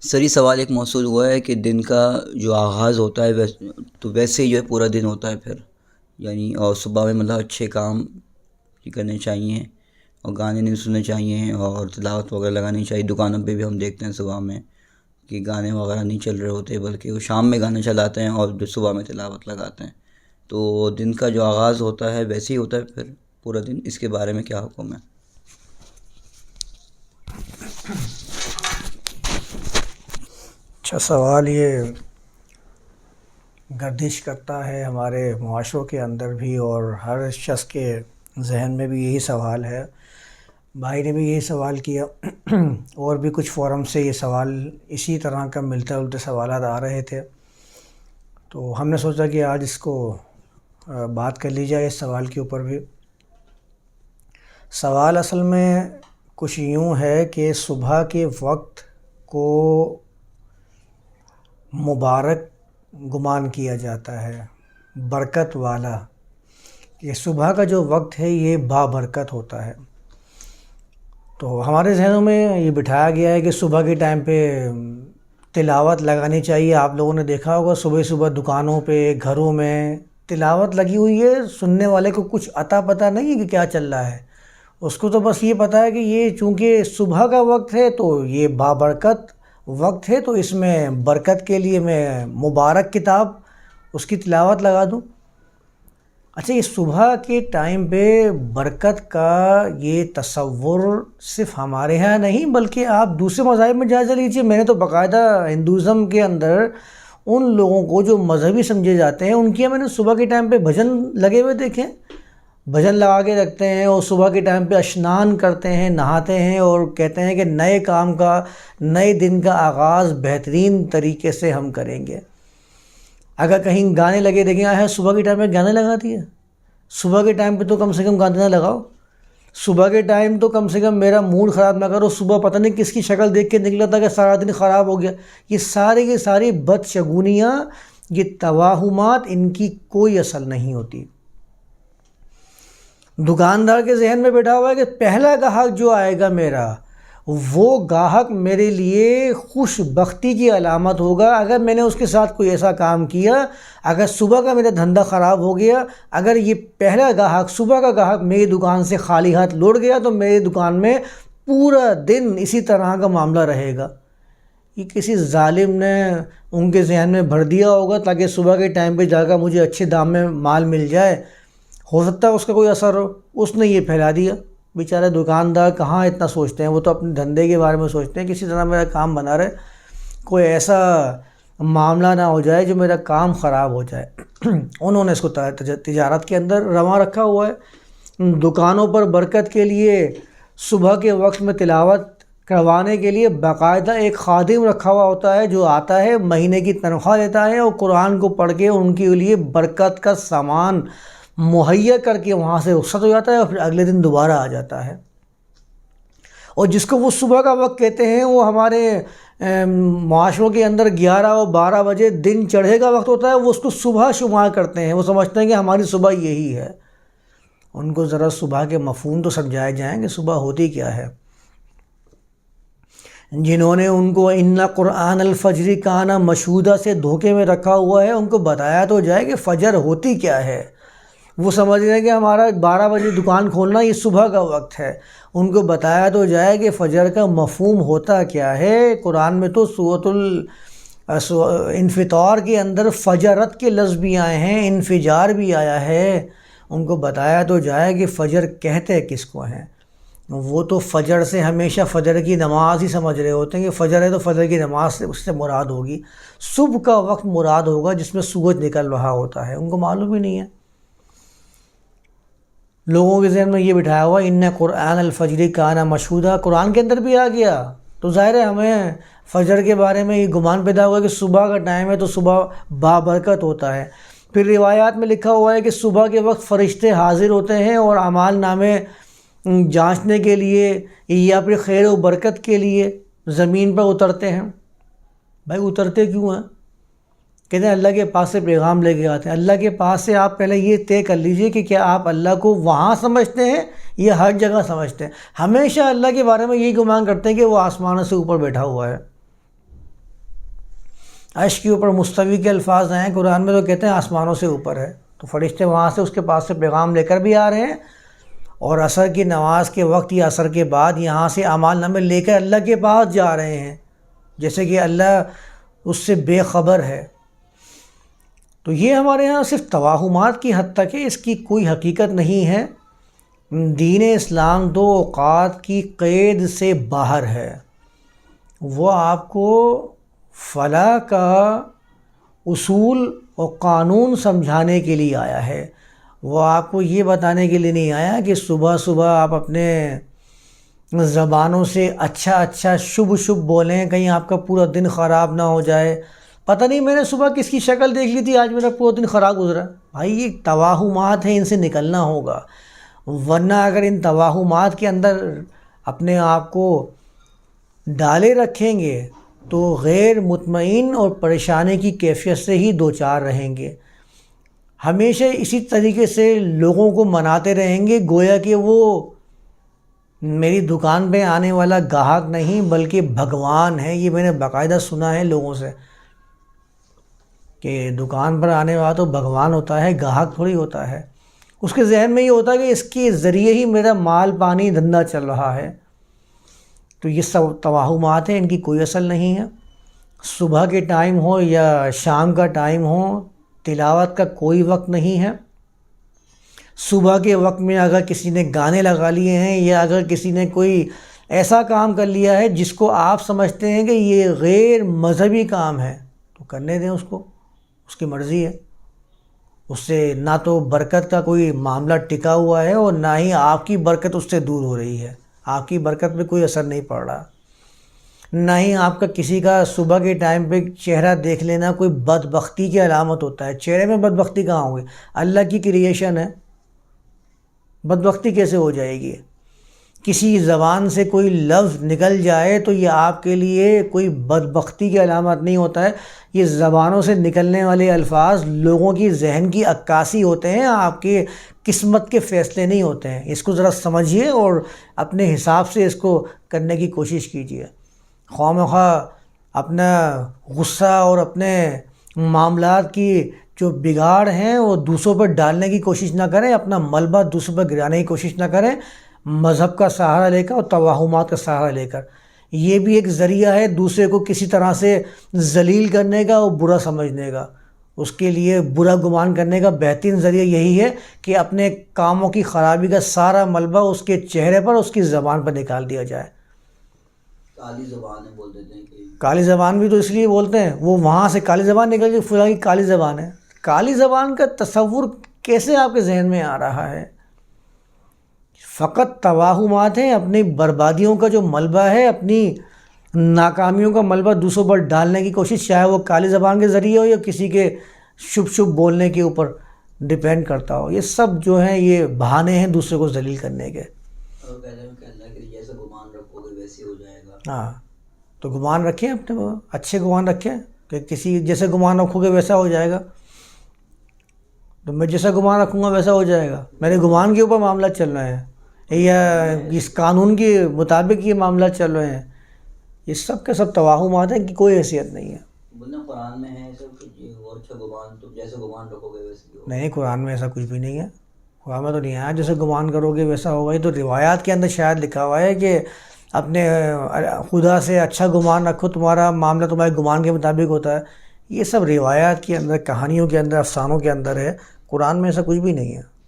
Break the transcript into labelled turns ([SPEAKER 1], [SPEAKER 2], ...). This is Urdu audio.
[SPEAKER 1] سر یہ سوال ایک موصول ہوا ہے کہ دن کا جو آغاز ہوتا ہے تو ویسے ہی جو ہے پورا دن ہوتا ہے پھر۔ یعنی اور صبح میں مطلب اچھے کام کرنے چاہئیں اور گانے نہیں سننے چاہئیں اور تلاوت وغیرہ لگانی چاہیے۔ دکانوں پہ بھی ہم دیکھتے ہیں صبح میں کہ گانے وغیرہ نہیں چل رہے ہوتے، بلکہ وہ شام میں گانے چلاتے ہیں اور جو صبح میں تلاوت لگاتے ہیں۔ تو دن کا جو آغاز ہوتا ہے ویسے ہی ہوتا ہے، پھر پورا دن اس کے بارے میں کیا حکم ہے؟
[SPEAKER 2] اچھا سوال یہ گردش کرتا ہے ہمارے معاشروں کے اندر بھی اور ہر شخص کے ذہن میں بھی یہی سوال ہے۔ بھائی نے بھی یہی سوال کیا۔ اور بھی کچھ فورم سے یہ سوال اسی طرح کا ملتا جلتے سوالات آ رہے تھے۔ تو ہم نے سوچا کہ آج اس کو بات کر لی جائے اس سوال کے اوپر بھی۔ سوال اصل میں کچھ یوں ہے کہ صبح کے وقت کو مبارک گمان کیا جاتا ہے، برکت والا۔ یہ صبح کا جو وقت ہے، یہ بابرکت ہوتا ہے۔ تو ہمارے ذہنوں میں یہ بٹھایا گیا ہے کہ صبح کے ٹائم پہ تلاوت لگانی چاہیے۔ آپ لوگوں نے دیکھا ہوگا، صبح صبح دکانوں پہ، گھروں میں تلاوت لگی ہوئی ہے۔ سننے والے کو کچھ عطا پتہ نہیں ہے کہ کیا چل رہا ہے۔ اس کو تو بس یہ پتہ ہے کہ یہ چونکہ صبح کا وقت ہے، تو یہ بابرکت وقت ہے تو اس میں برکت کے لیے میں مبارک کتاب، اس کی تلاوت لگا دوں۔ اچھا یہ صبح کے ٹائم پہ برکت کا یہ تصور صرف ہمارے یہاں نہیں، بلکہ آپ دوسرے مذاہب میں جائزہ لیجیے جی، میں نے تو باقاعدہ ہندوازم کے اندر ان لوگوں کو جو مذہبی سمجھے جاتے ہیں، ان کے میں نے صبح کے ٹائم پہ بھجن لگے ہوئے دیکھیں بھجن لگا کے رکھتے ہیں اور صبح کے ٹائم پہ اشنان کرتے ہیں، نہاتے ہیں اور کہتے ہیں کہ نئے کام کا، نئے دن کا آغاز بہترین طریقے سے ہم کریں گے۔ اگر کہیں گانے لگے، دیکھیں آئے صبح کے ٹائم پہ گانے لگا دیے۔ صبح کے ٹائم پہ تو کم سے کم گانے نہ لگاؤ۔ صبح کے ٹائم تو کم سے کم میرا موڈ خراب نہ کرو۔ صبح پتہ نہیں کس کی شکل دیکھ کے نکلا تھا کہ سارا دن خراب ہو گیا۔ یہ ساری کی ساری بدشگونیاں، یہ توہمات، ان کی کوئی اصل نہیں ہوتی۔ دکاندار کے ذہن میں بیٹھا ہوا ہے کہ پہلا گاہک جو آئے گا میرا، وہ گاہک میرے لیے خوش بختی کی علامت ہوگا۔ اگر میں نے اس کے ساتھ کوئی ایسا کام کیا، اگر صبح کا میرا دھندا خراب ہو گیا، اگر یہ پہلا گاہک، صبح کا گاہک میری دکان سے خالی ہاتھ لوٹ گیا، تو میری دکان میں پورا دن اسی طرح کا معاملہ رہے گا۔ یہ کسی ظالم نے ان کے ذہن میں بھر دیا ہوگا تاکہ صبح کے ٹائم پہ جا کر مجھے اچھے دام میں مال مل جائے۔ ہو سکتا ہے اس کا کوئی اثر ہو۔ اس نے یہ پھیلا دیا۔ بیچارہ دکاندار کہاں اتنا سوچتے ہیں؟ وہ تو اپنے دھندے کے بارے میں سوچتے ہیں، کسی طرح میرا کام بنا رہے۔ کوئی ایسا معاملہ نہ ہو جائے جو میرا کام خراب ہو جائے۔ انہوں نے اس کو تجارت کے اندر رواں رکھا ہوا ہے۔ دکانوں پر برکت کے لیے، صبح کے وقت میں تلاوت کروانے کے لیے باقاعدہ ایک خادم رکھا ہوا ہوتا ہے جو آتا ہے، مہینے کی تنخواہ لیتا ہے اور قرآن کو پڑھ کے ان کے لیے برکت کا سامان مہیا کر کے وہاں سے رخصت ہو جاتا ہے اور پھر اگلے دن دوبارہ آ جاتا ہے۔ اور جس کو وہ صبح کا وقت کہتے ہیں، وہ ہمارے معاشروں کے اندر گیارہ اور بارہ بجے دن چڑھے کا وقت ہوتا ہے، وہ اس کو صبح شمار کرتے ہیں۔ وہ سمجھتے ہیں کہ ہماری صبح یہی ہے۔ ان کو ذرا صبح کے مفہوم تو سمجھائے جائیں کہ صبح ہوتی کیا ہے۔ جنہوں نے ان کو ان قرآن الفجری کانا مشہودہ سے دھوکے میں رکھا ہوا ہے، ان کو بتایا تو جائے کہ فجر ہوتی کیا ہے۔ وہ سمجھ رہے ہیں کہ ہمارا بارہ بجے دکان کھولنا یہ صبح کا وقت ہے۔ ان کو بتایا تو جائے کہ فجر کا مفہوم ہوتا کیا ہے۔ قرآن میں تو صورت الانفطار کے اندر فجرت کے لفظ بھی آئے ہیں، انفجار بھی آیا ہے۔ ان کو بتایا تو جائے کہ فجر کہتے کس کو ہیں۔ وہ تو فجر سے ہمیشہ فجر کی نماز ہی سمجھ رہے ہوتے ہیں کہ فجر ہے تو فجر کی نماز سے اس سے مراد ہوگی۔ صبح کا وقت مراد ہوگا جس میں سورج نکل رہا ہوتا ہے۔ ان کو معلوم ہی نہیں ہے۔ لوگوں کے ذہن میں یہ بٹھایا ہوا ان قرآن الفجری کانا مشہودہ قرآن کے اندر بھی آ گیا۔ تو ظاہر ہے ہمیں فجر کے بارے میں یہ گمان پیدا ہوا کہ صبح کا ٹائم ہے تو صبح بابرکت ہوتا ہے۔ پھر روایات میں لکھا ہوا ہے کہ صبح کے وقت فرشتے حاضر ہوتے ہیں اور اعمال نامے جانچنے کے لیے یا پھر خیر و برکت کے لیے زمین پر اترتے ہیں۔ بھائی، اترتے کیوں ہیں؟ کہتے ہیں اللہ کے پاس سے پیغام لے کے آتے ہیں۔ اللہ کے پاس سے آپ پہلے یہ طے کر لیجیے کہ کیا آپ اللہ کو وہاں سمجھتے ہیں یا ہر جگہ سمجھتے ہیں۔ ہمیشہ اللہ کے بارے میں یہی گمان کرتے ہیں کہ وہ آسمانوں سے اوپر بیٹھا ہوا ہے۔ عرش کے اوپر مستوی کے الفاظ آئے ہیں، قرآن میں تو کہتے ہیں آسمانوں سے اوپر ہے۔ تو فرشتے وہاں سے اس کے پاس سے پیغام لے کر بھی آ رہے ہیں۔ اور عصر کی نماز کے وقت یا عصر کے بعد یہاں سے اعمال نامے لے کر اللہ کے پاس جا رہے ہیں۔ جیسے کہ اللہ اس سے بے خبر ہے۔ تو یہ ہمارے ہاں صرف توہمات کی حد تک ہے، اس کی کوئی حقیقت نہیں ہے۔ دین اسلام دو اوقات کی قید سے باہر ہے۔ وہ آپ کو فلاح کا اصول اور قانون سمجھانے کے لیے آیا ہے۔ وہ آپ کو یہ بتانے کے لیے نہیں آیا کہ صبح صبح آپ اپنے زبانوں سے اچھا اچھا شبھ شبھ بولیں، کہیں آپ کا پورا دن خراب نہ ہو جائے۔ پتہ نہیں میں نے صبح کس کی شکل دیکھ لی تھی، آج میرا پورا دن خراب گزرا۔ بھائی، یہ توہمات ہیں، ان سے نکلنا ہوگا۔ ورنہ اگر ان توہمات کے اندر اپنے آپ کو ڈالے رکھیں گے، تو غیر مطمئن اور پریشانی کی کیفیت سے ہی دو چار رہیں گے۔ ہمیشہ اسی طریقے سے لوگوں کو مناتے رہیں گے، گویا کہ وہ میری دکان پہ آنے والا گاہک نہیں، بلکہ بھگوان ہے یہ میں نے باقاعدہ سنا ہے لوگوں سے۔ کہ دکان پر آنے والا تو بھگوان ہوتا ہے، گاہک تھوڑی ہوتا ہے۔ اس کے ذہن میں یہ ہوتا ہے کہ اس کے ذریعے ہی میرا مال پانی دھندا چل رہا ہے۔ تو یہ سب توہمات ہیں، ان کی کوئی اصل نہیں ہے۔ صبح کے ٹائم ہو یا شام کا ٹائم ہو تلاوت کا کوئی وقت نہیں ہے۔ صبح کے وقت میں اگر کسی نے گانے لگا لیے ہیں یا اگر کسی نے کوئی ایسا کام کر لیا ہے جس کو آپ سمجھتے ہیں کہ یہ غیر مذہبی کام ہے، تو کرنے دیں اس کو۔ اس کی مرضی ہے۔ اس سے نہ تو برکت کا کوئی معاملہ ٹکا ہوا ہے اور نہ ہی آپ کی برکت اس سے دور ہو رہی ہے۔ آپ کی برکت پہ کوئی اثر نہیں پڑ رہا۔ نہ ہی آپ کا کسی کا صبح کے ٹائم پہ چہرہ دیکھ لینا کوئی بدبختی کی علامت ہوتا ہے۔ چہرے میں بدبختی کہاں ہوگی؟ اللہ کی کریشن ہے۔ بدبختی کیسے ہو جائے گی؟ کسی زبان سے کوئی لفظ نکل جائے تو یہ آپ کے لیے کوئی بدبختی کی علامت نہیں ہوتا ہے۔ یہ زبانوں سے نکلنے والے الفاظ لوگوں کی ذہن کی عکاسی ہوتے ہیں، آپ کے قسمت کے فیصلے نہیں ہوتے ہیں۔ اس کو ذرا سمجھیے اور اپنے حساب سے اس کو کرنے کی کوشش کیجیے۔ خواہ مخواہ اپنا غصہ اور اپنے معاملات کی جو بگاڑ ہیں وہ دوسروں پر ڈالنے کی کوشش نہ کریں، اپنا ملبہ دوسروں پر گرانے کی کوشش نہ کریں۔ مذہب کا سہارا لے کر اور توہمات کا سہارا لے کر۔ یہ بھی ایک ذریعہ ہے دوسرے کو کسی طرح سے ذلیل کرنے کا اور برا سمجھنے کا۔ اس کے لیے برا گمان کرنے کا بہترین ذریعہ یہی ہے کہ اپنے کاموں کی خرابی کا سارا ملبہ اس کے چہرے پر اس کی زبان پر نکال دیا جائے۔
[SPEAKER 1] کالی زبان بول دیتے ہیں کہ
[SPEAKER 2] کالی زبان بھی تو اس لیے بولتے ہیں وہ وہاں سے کالی زبان نکل کے فلاں کی کالی زبان ہے۔ کالی زبان کا تصور کیسے آپ کے ذہن میں آ رہا ہے؟ فقط توہمات ہیں اپنی بربادیوں کا جو ملبہ ہے اپنی ناکامیوں کا ملبہ دوسروں پر ڈالنے کی کوشش چاہے وہ کالی زبان کے ذریعے ہو یا کسی کے شبھ شبھ بولنے کے اوپر ڈپینڈ کرتا ہو۔ یہ سب جو ہیں یہ بہانے ہیں دوسرے کو ذلیل کرنے کے۔ ہاں تو گمان رکھیں اپنے اچھے گمان رکھیں کہ کسی جیسے گمان رکھو گے ویسا ہو جائے گا۔ تو میں جیسا گمان رکھوں گا ویسا ہو جائے گا۔ میرے گمان کے اوپر معاملہ چل رہے ہیں یا اس قانون کے مطابق یہ معاملہ چل رہے ہیں۔ یہ سب کے سب توہمات ہیں کہ کوئی حیثیت نہیں ہے۔
[SPEAKER 1] بولنا قرآن میں ہے اچھا
[SPEAKER 2] نہیں قرآن میں ایسا کچھ بھی نہیں ہے۔ قرآن میں تو نہیں آیا جیسے گمان کرو گے ویسا ہوگا۔ یہ تو روایات کے اندر شاید لکھا ہوا ہے کہ اپنے خدا سے اچھا گمان رکھو تمہارا معاملہ تمہارے گمان کے مطابق ہوتا ہے۔ یہ سب روایات کے اندر کہانیوں کے اندر افسانوں کے اندر ہے۔ قرآن میں ایسا کچھ بھی نہیں ہے۔